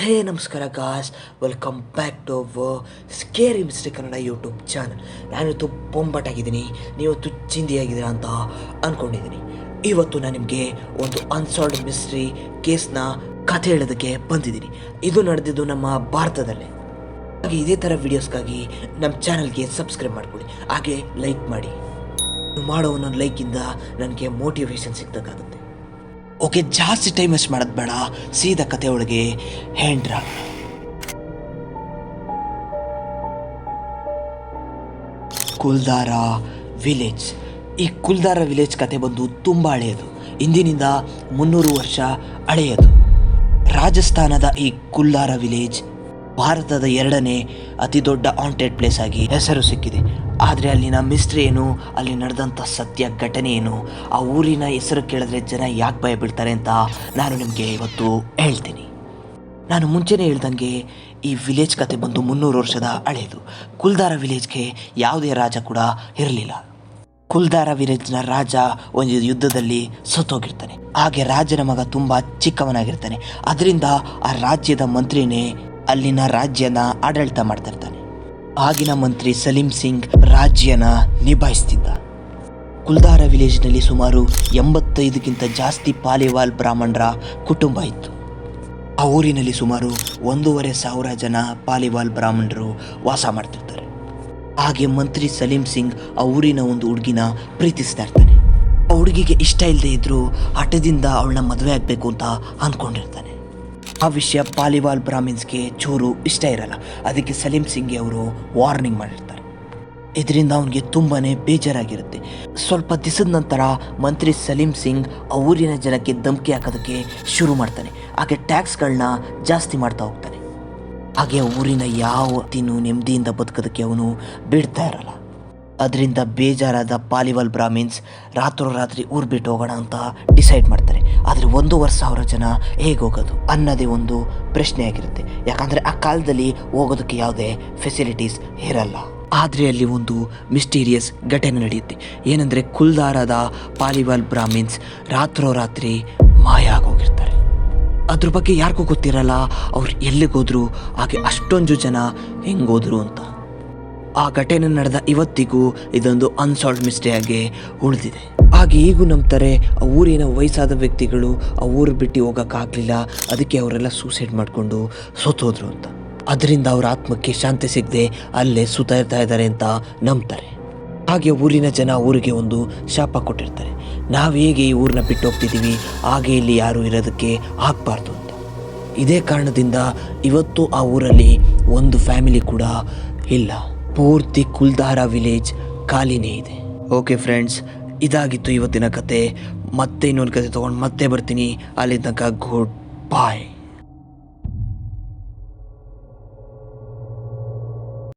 ಹೇ, ನಮಸ್ಕಾರ guys welcome back to scary mistake Kannada YouTube channel ನಾನಿವತ್ತು ಬೊಂಬಾಟಾಗಿದ್ದೀನಿ. ನೀವತ್ತು ಚಿಂದಿಯಾಗಿದ್ದೀರಾ ಅಂತ ಅಂದ್ಕೊಂಡಿದ್ದೀನಿ ಇವತ್ತು ನಾನು ನಿಮಗೆ ಒಂದು ಅನ್ಸಾಲ್ಡ್ ಮಿಸ್ಟ್ರಿ ಕೇಸ್ನ ಕಥೆ ಹೇಳೋದಕ್ಕೆ ಬಂದಿದ್ದೀನಿ. ಇದು ನಡೆದಿದ್ದು ನಮ್ಮ ಭಾರತದಲ್ಲೇ. ಹಾಗೆ ಇದೇ ಥರ ವಿಡಿಯೋಸ್ಗಾಗಿ ನಮ್ಮ ಚಾನಲ್ಗೆ ಸಬ್ಸ್ಕ್ರೈಬ್ ಮಾಡ್ಕೊಳ್ಳಿ. ಹಾಗೆ ಲೈಕ್ ಮಾಡಿ. ಮಾಡೋ ಒಂದೊಂದು ಲೈಕಿಂದ ನನಗೆ ಮೋಟಿವೇಶನ್ ಸಿಗ್ತಕ್ಕಾಗುತ್ತೆ ಓಕೆ, ಜಾಸ್ತಿ ಟೈಮ್ ವೇಸ್ಟ್ ಮಾಡೋದು ಬೇಡ. ಸೀದಾ ಕತೆ ಒಳಗೆ ಹ್ಯಾಂಡ್ರ ಕುಲ್ದಾರ ವಿಲೇಜ್. ಈ ಕುಲ್ದಾರ ವಿಲೇಜ್ ಕತೆ ಬಂದು ತುಂಬ ಹಳೆಯದು. ಇಂದಿನಿಂದ ಮುನ್ನೂರು ವರ್ಷ ಹಳೆಯದು. ರಾಜಸ್ಥಾನದ ಈ ಕುಲ್ದಾರ ವಿಲೇಜ್ ಭಾರತದ ಎರಡನೇ ಅತಿ ದೊಡ್ಡ ಆಂಟೆಡ್ ಪ್ಲೇಸ್ ಆಗಿ ಹೆಸರು ಸಿಕ್ಕಿದೆ. ಆದರೆ ಅಲ್ಲಿನ ಮಿಸ್ಟ್ರಿ ಏನು? ಅಲ್ಲಿ ನಡೆದಂಥ ಸತ್ಯ ಘಟನೆ ಏನು? ಆ ಊರಿನ ಹೆಸರು ಕೇಳಿದ್ರೆ ಜನ ಯಾಕೆ ಭಯ ಬೀಳ್ತಾರೆ ಅಂತ ನಾನು ನಿಮಗೆ ಇವತ್ತು ಹೇಳ್ತೀನಿ. ನಾನು ಮುಂಚೆನೇ ಹೇಳ್ದಂಗೆ ಈ ವಿಲೇಜ್ ಕತೆ ಬಂದು ಮುನ್ನೂರು ವರ್ಷದ ಹಳೆಯದು ಕುಲ್ದಾರ ವಿಲೇಜ್ಗೆ ಯಾವುದೇ ರಾಜ ಕೂಡ ಇರಲಿಲ್ಲ. ಕುಲ್ದಾರ ವಿಲೇಜ್ನ ರಾಜ ಒಂದು ಯುದ್ಧದಲ್ಲಿ ಸತ್ತೋಗಿರ್ತಾನೆ. ಹಾಗೆ ರಾಜನ ಮಗ ತುಂಬ ಚಿಕ್ಕವನಾಗಿರ್ತಾನೆ. ಅದರಿಂದ ಆ ರಾಜ್ಯದ ಮಂತ್ರಿನೇ ಅಲ್ಲಿನ ರಾಜ್ಯನ ಆಡಳಿತ ಮಾಡ್ತಾ ಇರ್ತಾನೆ. ಆಗಿನ ಮಂತ್ರಿ ಸಲೀಂ ಸಿಂಗ್ ರಾಜ್ಯನ ನಿಭಾಯಿಸ್ತಿದ್ದ. ಕುಲ್ದಾರ ವಿಲೇಜ್ನಲ್ಲಿ ಸುಮಾರು ಎಂಬತ್ತೈದಕ್ಕಿಂತ ಜಾಸ್ತಿ ಪಾಲಿವಾಲ್ ಬ್ರಾಹ್ಮಣರ ಕುಟುಂಬ ಇತ್ತು. ಆ ಊರಿನಲ್ಲಿ ಸುಮಾರು ಒಂದೂವರೆ ಸಾವಿರ ಜನ ಪಾಲಿವಾಲ್ ಬ್ರಾಹ್ಮಣರು ವಾಸ ಮಾಡ್ತಿರ್ತಾರೆ. ಹಾಗೆ ಮಂತ್ರಿ ಸಲೀಂ ಸಿಂಗ್ ಆ ಊರಿನ ಒಂದು ಹುಡುಗಿನ ಪ್ರೀತಿಸ್ತಾ ಇರ್ತಾನೆ. ಆ ಹುಡುಗಿಗೆ ಇಷ್ಟ ಇಲ್ಲದೆ ಇದ್ರೂ ಹಠದಿಂದ ಅವಳನ್ನ ಮದುವೆ ಆಗಬೇಕು ಅಂತ ಅಂದ್ಕೊಂಡಿರ್ತಾನೆ ಆ ವಿಷಯ ಪಾಲಿವಾಲ್ ಬ್ರಾಹ್ಮಿನ್ಸ್ಗೆ ಚೂರು ಇಷ್ಟ ಇರಲ್ಲ. ಅದಕ್ಕೆ ಸಲೀಂ ಸಿಂಗ್ಗೆ ಅವರು ವಾರ್ನಿಂಗ್ ಮಾಡಿರ್ತಾರೆ. ಇದರಿಂದ ಅವನಿಗೆ ತುಂಬಾ ಬೇಜಾರಾಗಿರುತ್ತೆ. ಸ್ವಲ್ಪ ದಿವಸದ ನಂತರ ಮಂತ್ರಿ ಸಲೀಂ ಸಿಂಗ್ ಆ ಊರಿನ ಜನಕ್ಕೆ ಧಮಕಿ ಹಾಕೋದಕ್ಕೆ ಶುರು ಮಾಡ್ತಾನೆ. ಹಾಗೆ ಟ್ಯಾಕ್ಸ್ಗಳನ್ನ ಜಾಸ್ತಿ ಮಾಡ್ತಾ ಹೋಗ್ತಾನೆ. ಹಾಗೆ ಊರಿನ ಯಾವ ತಿನ್ನು ನೆಮ್ಮದಿಯಿಂದ ಬದುಕೋದಕ್ಕೆ ಅವನು ಬಿಡ್ತಾ ಇರಲ್ಲ. ಅದರಿಂದ ಬೇಜಾರಾದ ಪಾಲಿವಲ್ ಬ್ರಾಹ್ಮಿನ್ಸ್ ರಾತ್ರೋರಾತ್ರಿ ಊರು ಬಿಟ್ಟು ಹೋಗೋಣ ಅಂತ ಡಿಸೈಡ್ ಮಾಡ್ತಾರೆ. ಆದರೆ ಒಂದೂವರೆ ಸಾವಿರ ಜನ ಹೇಗೆ ಹೋಗೋದು ಅನ್ನೋದೇ ಒಂದು ಪ್ರಶ್ನೆ ಆಗಿರುತ್ತೆ. ಯಾಕಂದರೆ ಆ ಕಾಲದಲ್ಲಿ ಹೋಗೋದಕ್ಕೆ ಯಾವುದೇ ಫೆಸಿಲಿಟೀಸ್ ಇರಲ್ಲ. ಆದರೆ ಅಲ್ಲಿ ಒಂದು ಮಿಸ್ಟೀರಿಯಸ್ ಘಟನೆ ನಡೆಯುತ್ತೆ. ಏನಂದರೆ ಕುಲ್ದಾರದ ಪಾಲಿವಾಲ್ ಬ್ರಾಹ್ಮಿನ್ಸ್ ರಾತ್ರೋರಾತ್ರಿ ಮಾಯ ಆಗೋಗಿರ್ತಾರೆ ಅದ್ರ ಬಗ್ಗೆ ಯಾರಿಗೂ ಗೊತ್ತಿರಲ್ಲ, ಅವ್ರು ಎಲ್ಲಿಗೋದ್ರು ಹಾಗೆ ಅಷ್ಟೊಂದು ಜನ ಹೆಂಗೋದ್ರು ಅಂತ. ಆ ಘಟನೆ ನಡೆದ ಇವತ್ತಿಗೂ ಇದೊಂದು ಅನ್ಸಾಲ್ವ್ ಮಿಸ್ಟೇ ಆಗಿ ಉಳಿದಿದೆ. ಹಾಗೆ ಈಗೂ ನಂಬ್ತಾರೆ, ಆ ಊರಿನ ವಯಸ್ಸಾದ ವ್ಯಕ್ತಿಗಳು ಆ ಊರು ಬಿಟ್ಟು ಹೋಗೋಕ್ಕಾಗಲಿಲ್ಲ, ಅದಕ್ಕೆ ಅವರೆಲ್ಲ ಸೂಸೈಡ್ ಮಾಡಿಕೊಂಡು ಸೋತೋದ್ರು ಅಂತ. ಅದರಿಂದ ಅವರ ಆತ್ಮಕ್ಕೆ ಶಾಂತಿ ಸಿಗದೆ ಅಲ್ಲೇ ಸುತ್ತಾ ಇದ್ದಾರೆ ಅಂತ ನಂಬ್ತಾರೆ. ಹಾಗೆ ಊರಿನ ಜನ ಊರಿಗೆ ಒಂದು ಶಾಪ ಕೊಟ್ಟಿರ್ತಾರೆ. ನಾವು ಹೇಗೆ ಈ ಊರನ್ನ ಬಿಟ್ಟು ಹೋಗ್ತಿದ್ದೀವಿ, ಹಾಗೆ ಇಲ್ಲಿ ಯಾರು ಇರೋದಕ್ಕೆ ಆಗಬಾರ್ದು ಅಂತ. ಇದೇ ಕಾರಣದಿಂದ ಇವತ್ತು ಆ ಊರಲ್ಲಿ ಒಂದು ಫ್ಯಾಮಿಲಿ ಕೂಡ ಇಲ್ಲ. ಪೂರ್ತಿ ಕುಲ್ದಾರ ವಿಲೇಜ್ ಖಾಲಿನೇ ಇದೆ. ಓಕೆ ಫ್ರೆಂಡ್ಸ್ ಇದಾಗಿತ್ತು ಇವತ್ತಿನ ಕತೆ. ಮತ್ತೆ ಇನ್ನೊಂದು ಕತೆ ತೊಗೊಂಡು ಮತ್ತೆ ಬರ್ತೀನಿ. ಅಲ್ಲಿ ತನಕ ಗುಡ್ ಬಾಯ್